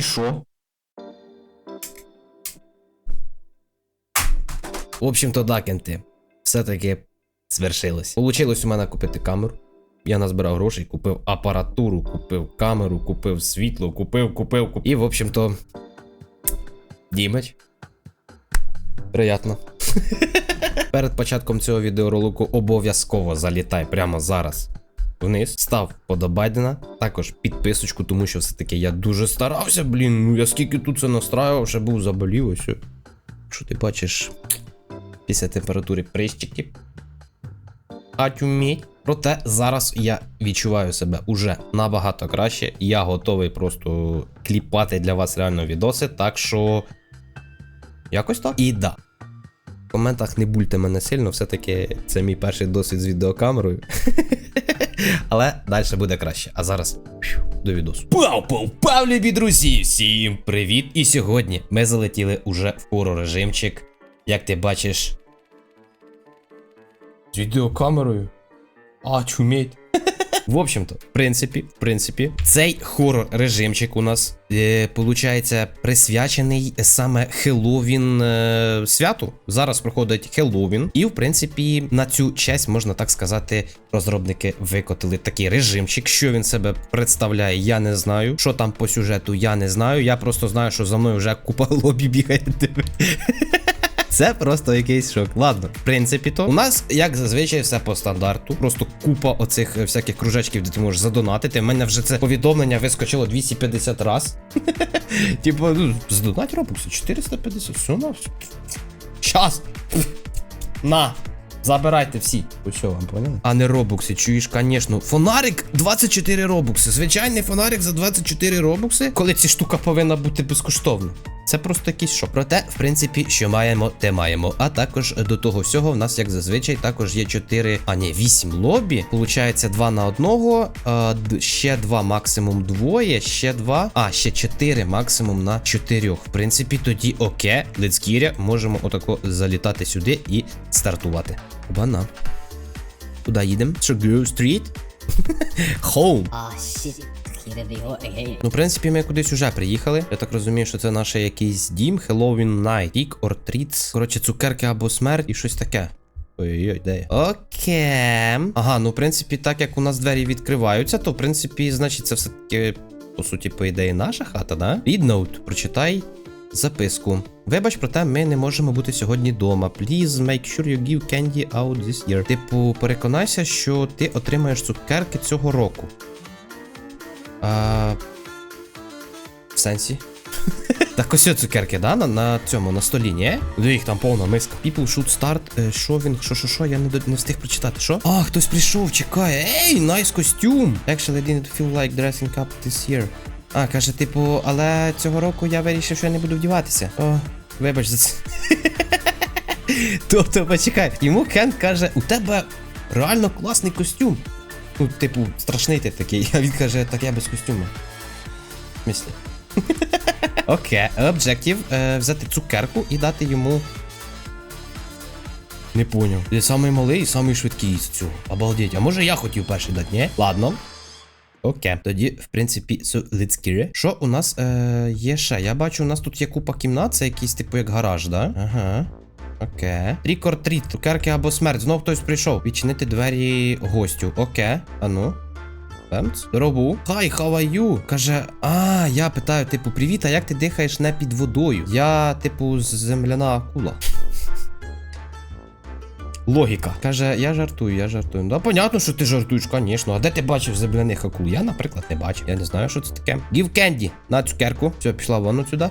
і що? В общем-то, да, кенти. Все-таки свершилось. Получилось у мене купити камеру. Я назбирав грошей, купив апаратуру, купив камеру, купив світло, купив, купив, купив. І, в общем-то. Дімеч. Приятно. Перед початком цього відеоролику обов'язково залітай прямо зараз вниз, став подобайдена, також підписочку, тому що все-таки я дуже старався, блін. Ну я скільки тут це настраював, ще був заболів ось. Що ти бачиш після температури прищиків? Атюміть. Проте зараз я відчуваю себе уже набагато краще. Я готовий просто кліпати для вас реально відоси, так що. Якось так. І да. В коментах не бульте мене сильно, все-таки це мій перший досвід з відеокамерою. Але далі буде краще. А зараз до відосу. Пау, пау, пау, любі друзі! Всім привіт! І сьогодні ми залетіли уже в хорор режимчик. Як ти бачиш. З відеокамерою. А, чуміть. В общем-то, в принципі, в принципі, цей хорор режимчик у нас е, присвячений саме Хеллоуін е, святу. Зараз проходить Хеллоуін, і в принципі на цю честь можна так сказати, розробники викотили такий режимчик. Що він себе представляє, я не знаю. Що там по сюжету, я не знаю. Я просто знаю, що за мною вже купа лобі бігає. Це просто якийсь шок. Ладно, в принципі, то у нас, як зазвичай, все по стандарту. Просто купа оцих е, всяких кружечків, де ти можеш задонатити. У мене вже це повідомлення вискочило 250 раз. Типу, задонать робокси 450, все на. Щас! На! Забирайте всі. Ось вам поняли? А не робокси, чуєш, конечно. Фонарик 24 робокси. Звичайний фонарик за 24 робокси, коли ця штука повинна бути безкоштовна. Це просто якийсь шок. Проте, в принципі, що маємо, те маємо. А також до того всього, в нас, як зазвичай, також є 4, а ні, 8 лобі. Получається 2 на одного, а, ще 2, максимум двоє, ще 2, а, ще 4, максимум на 4. В принципі, тоді оке, лецкіря, можемо отако залітати сюди і стартувати. Бана. Куди їдемо? Що, Grove Street? Home. Ah, shit. Ну, в принципі, ми кудись уже приїхали. Я так розумію, що це наш якийсь дім, Halloween Night, Trick or Treats. Коротше, цукерки або смерть і щось таке. Ой-ой-ой, де я? Окей. Ага, ну в принципі, так як у нас двері відкриваються, то в принципі, значить, це все-таки, по суті, по ідеї, наша хата, да? Read note, прочитай записку. Вибач, проте ми не можемо бути сьогодні вдома. Please make sure you give candy out this year. Типу, переконайся, що ти отримаєш цукерки цього року. А... В сенсі? Так ось цукерки, да? На, на цьому, на столі, ні? Де їх там повна миска. People should start. Е, Що він? Що, що, що? Я не, не встиг прочитати. Що? А, хтось прийшов, чекає. Ей, найс костюм! Actually, I didn't feel like dressing up this year. А, каже, типу, але цього року я вирішив, що я не буду вдіватися. О, вибач за це. Тобто, почекай, йому Кен каже, у тебе реально класний костюм. Ну, типу, страшний ти такий. А він каже, так я без костюму. В смислі? Окей, об'єктив е, взяти цукерку і дати йому. Не поняв. Ти самий малий і самий швидкий з цього. Обалдеть. А може я хотів перший дати, ні? Ладно. Окей. Тоді, в принципі, so let's it. Що у нас е, є ще? Я бачу, у нас тут є купа кімнат, це якийсь типу як гараж, да? Ага. Окей. Трік or тріт, цукерки або смерть. Знов хтось прийшов. Відчинити двері гостю. Окей. А ну. Бемц. Здорову. Хай, how are you? Каже, а, я питаю, типу, привіт, а як ти дихаєш не під водою? Я, типу, земляна акула. Логіка. Каже, я жартую, я жартую. Да, понятно, що ти жартуєш, звісно. А де ти бачив земляних акул? Я, наприклад, не бачив. Я не знаю, що це таке. Give candy на цукерку. Все, пішла вон сюди.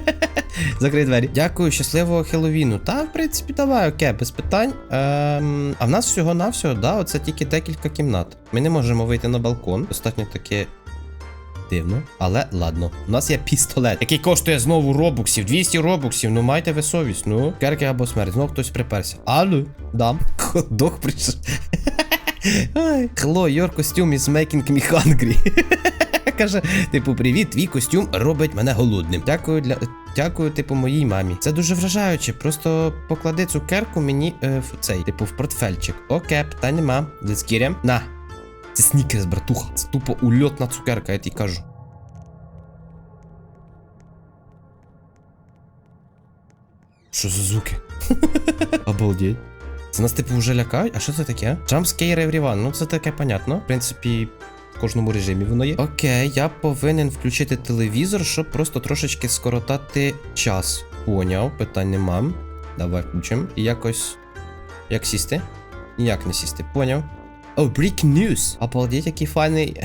Закрий двері. Дякую, щасливого Хеллоуіну. Та, в принципі, давай, окей, без питань. Ем, а в нас всього-навсього, да, оце тільки декілька кімнат. Ми не можемо вийти на балкон. Достатньо таке. Дивно, але ладно. У нас є пістолет, який коштує знову робуксів, 200 робуксів. Ну майте ви совість. Ну, керки або смерть. Знов хтось приперся. Алло, дам. Ходок прийшов. Hello, your costume is making me hungry. Каже, типу, привіт, твій костюм робить мене голодним. Дякую для. Дякую, типу, моїй мамі. Це дуже вражаюче. Просто поклади цукерку мені е, в цей, типу, в портфельчик. Окей, питань нема. Децкіря. На. Це снікерс, братуха. Це тупо ульотна цукерка, я тобі кажу. Що за звуки? Обалдеть. Це нас типу вже лякають? А що це таке? Jumpscare everyone. Ну це таке понятно. В принципі, в кожному режимі воно є. Окей, я повинен включити телевізор, щоб просто трошечки скоротати час. Поняв, питань нема. Давай включимо. І якось. Як сісти? Ніяк не сісти, поняв. О, break news. Обалдеть, який файний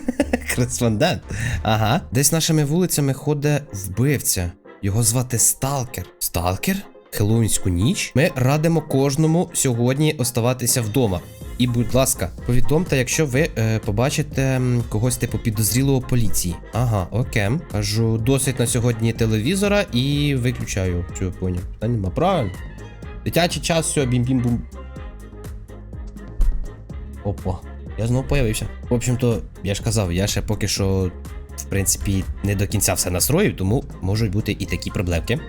кореспондент. Ага. Десь нашими вулицями ходить вбивця. Його звати Сталкер. Сталкер? Хеллоуінську ніч? Ми радимо кожному сьогодні оставатися вдома. І, будь ласка, повідомте, якщо ви е, побачите когось типу підозрілого поліції. Ага, окей. Кажу, досить на сьогодні телевізора і виключаю цю поняв. Та нема правильно. Дитячий час, все, бім-бім-бум. Опа, я знову появився. В общем-то, я ж казав, я ще поки що, в принципі, не до кінця все настроїв, тому можуть бути і такі проблемки.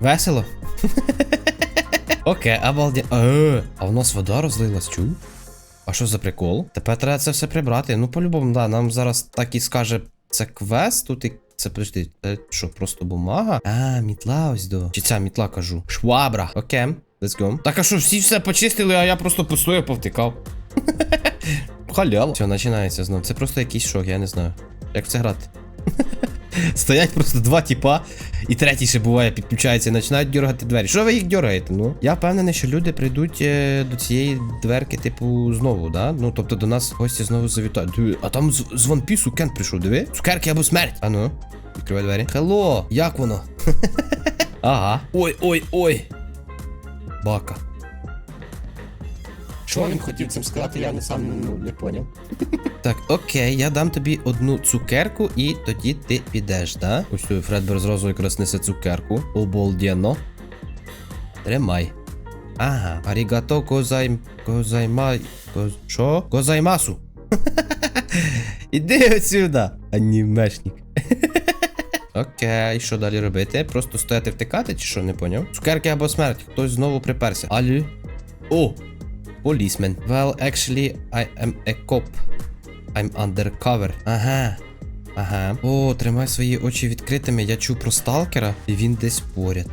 Весело. Окей, обалден. Е, А в нас вода розлилась, чув? А що за прикол? Тепер треба це все прибрати. Ну, по-любому, да, нам зараз так і скаже, це квест, тут і. Це подожди, це що, просто бумага? А, мітла ось до. Чи ця мітла кажу? Швабра. Окей, let's go. Так а що, всі все почистили, а я просто постояв, повтикав. Халява. Все, починається знов. Це просто якийсь шок, я не знаю. Як в це грати? Стоять просто два тіпа, і третій ще буває, підключається і починають дергати двері. Що ви їх дергаєте? Ну? Я впевнений, що люди прийдуть е, до цієї дверки, типу, знову, да? Ну, тобто до нас гості знову завітають. А там з, з One Кент прийшов, диви. Цукерки або смерть. А ну, відкривай двері. Хелло, як воно? ага. Ой, ой, ой. Бака. Що він хотів цим сказати, я не сам ну, не поняв. Так, окей, я дам тобі одну цукерку, і тоді ти підеш, да? Ось тут Фредбер зразу якраз несе цукерку. Обалденно. Тримай. Ага. Арігато козай... Козаймай... Коз... Що? Козаймасу. Іди отсюда, анімешник. Окей, що далі робити? Просто стояти втикати, чи що, не поняв? Цукерки або смерть, хтось знову приперся. Алло. О! Policeman. Well, actually, I am a cop. I'm undercover. Ага. Ага. О, тримай свої очі відкритими. Я чув про сталкера, і він десь поряд.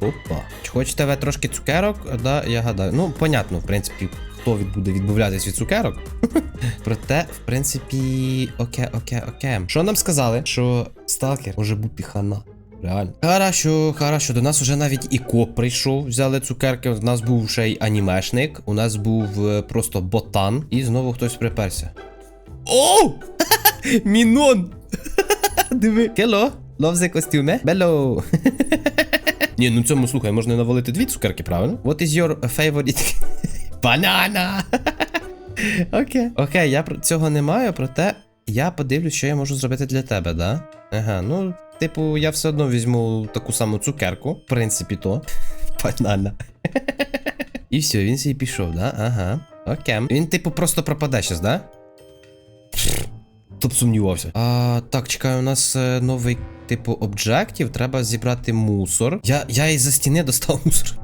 Опа. Чи хочете ви трошки цукерок? Да, я гадаю. Ну, понятно, в принципі, хто буде відмовлятись від цукерок. Проте, в принципі, окей, окей, окей. Що нам сказали? Що сталкер може бути хана. Реально. Хорошо, хорошо. До нас вже навіть і коп прийшов, взяли цукерки. У нас був ще й анімешник, у нас був е, просто ботан, і знову хтось приперся. Оу! Мінон! Диви. Хелло, ловзе костюме. Бело. Ні, ну цьому слухай, можна навалити дві цукерки, правильно? What is your favorite? Банана! Окей. Окей, я цього не маю, проте я подивлюсь, що я можу зробити для тебе, да? Ага, ну, типу, я все одно візьму таку саму цукерку. В принципі, то. Банана. І все, він собі пішов, да? Ага. Окей. Він, типу, просто пропаде щас, да? Б сумнівався. А, так, чекаю, у нас е, новий типу об'єктів. Треба зібрати мусор. Я, я із-за стіни достав мусор.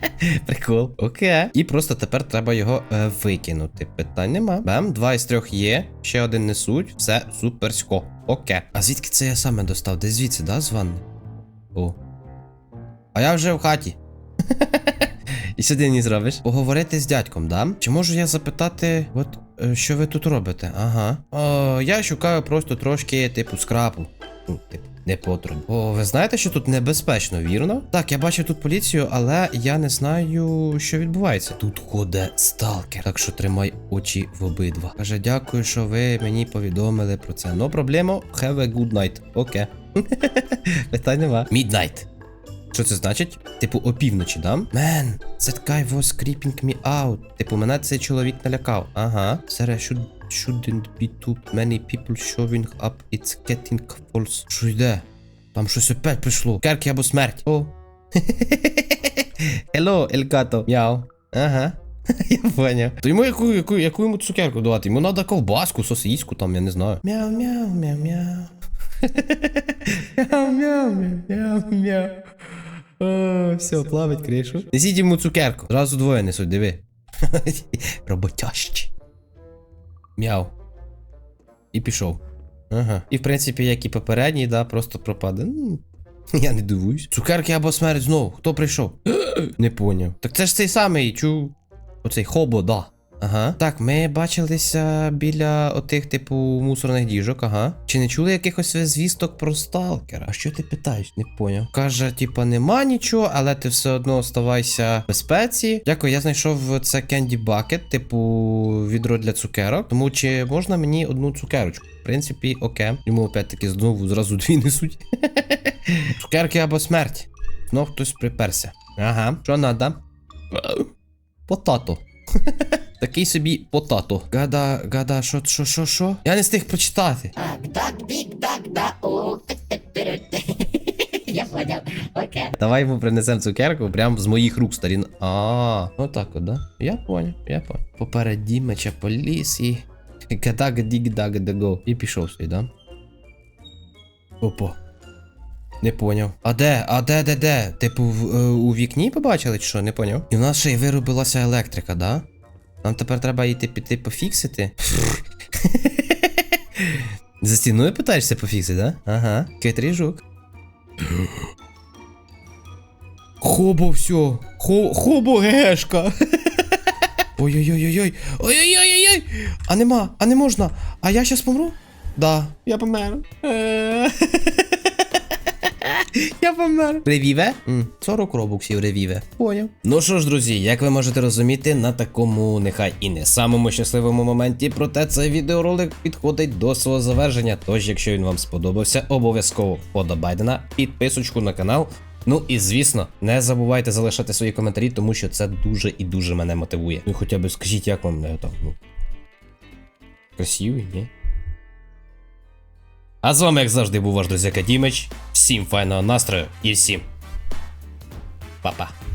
Прикол. Окей. І просто тепер треба його е, викинути. Питань нема. Бем, два із трьох є. Ще один несуть. Все суперсько. Окей. А звідки це я саме достав? Десь звідси, да, з ванни? О. А я вже в хаті. І сюди не зробиш. Поговорити з дядьком, да? Чи можу я запитати, от що ви тут робите? Ага. О, я шукаю просто трошки, типу, скрапу. Ну, типу, не потрібно. О, ви знаєте, що тут небезпечно, вірно? Так, я бачу тут поліцію, але я не знаю, що відбувається. Тут ходить сталкер, так що тримай очі в обидва. Каже, дякую, що ви мені повідомили про це. No проблема, have a good night. Окей. Питань нема. Midnight. Що це значить? Типу, опівночі, да? Man, that guy was creeping me out. Типу, мене цей чоловік налякав. Ага. Sir, I should, shouldn't be too many people showing up. It's getting false. Що йде? Там щось опять прийшло. Керки або смерть. О. Hello, Елгато. Мяу. Ага. Я поняв. То йому яку, яку, яку йому цукерку давати? Йому треба ковбаску, сосиску там, я не знаю. Мяу, мяу, мяу. Мяу, мяу, мяу, мяу, мяу. О, все, плавить кришу. Несіть йому цукерку. Зразу двоє несуть, диви. Роботящі. Мяу. І пішов. Ага. І в принципі, як і попередній, да, просто пропаде. Ну, я не дивуюсь. Цукерки або смерть знову. Хто прийшов? не поняв. Так це ж цей самий, чу. Оцей хобо, да. Ага. Так, ми бачилися біля отих, типу, мусорних діжок, ага. Чи не чули якихось звісток про сталкера? А що ти питаєш? Не поняв. Каже, типа, нема нічого, але ти все одно оставайся в безпеці. Дякую, я знайшов це Candy Bucket, типу, відро для цукерок. Тому чи можна мені одну цукерочку? В принципі, окей. Йому опять-таки знову зразу дві несуть. Цукерки або смерть. Знов хтось приперся. Ага. Що надо? Потато. Такий собі потато. Гада, гада, що, що, що, що? Я не встиг прочитати. Так, так, бік, так, да, Я понял, окей. Давай йому принесемо цукерку прям з моїх рук старін. А, отак от, да? Я поняв, я поняв. Попереді меча поліс і. Гадаг діг даг го. І пішов собі, да? Опа. Не поняв. А де? А де, де, де? Типу, в, е, у вікні побачили, чи що? Не поняв. І в нас ще й виробилася електрика, да? Нам тепер треба йти піти пофіксити. За стіною питаєшся пофіксити, да? Ага. Хитрий жук. Хобо все. Хо, хобо гешка. Ой-ой-ой-ой. Ой-ой-ой-ой. А нема, а не можна. А я щас помру? Да, я помер. Я помер. Ревіве? 40 робоксів ревіве. Поняв. Ну що ж, друзі, як ви можете розуміти, на такому нехай і не самому щасливому моменті, проте цей відеоролик підходить до свого завершення. Тож, якщо він вам сподобався, обов'язково вподобайте на підписочку на канал. Ну і звісно, не забувайте залишати свої коментарі, тому що це дуже і дуже мене мотивує. Ну і хоча б скажіть, як вам не там, ну. Красивий, ні? А з вами, як завжди, був ваш друзяка Дімич. Всім файного настрою і всім па-па.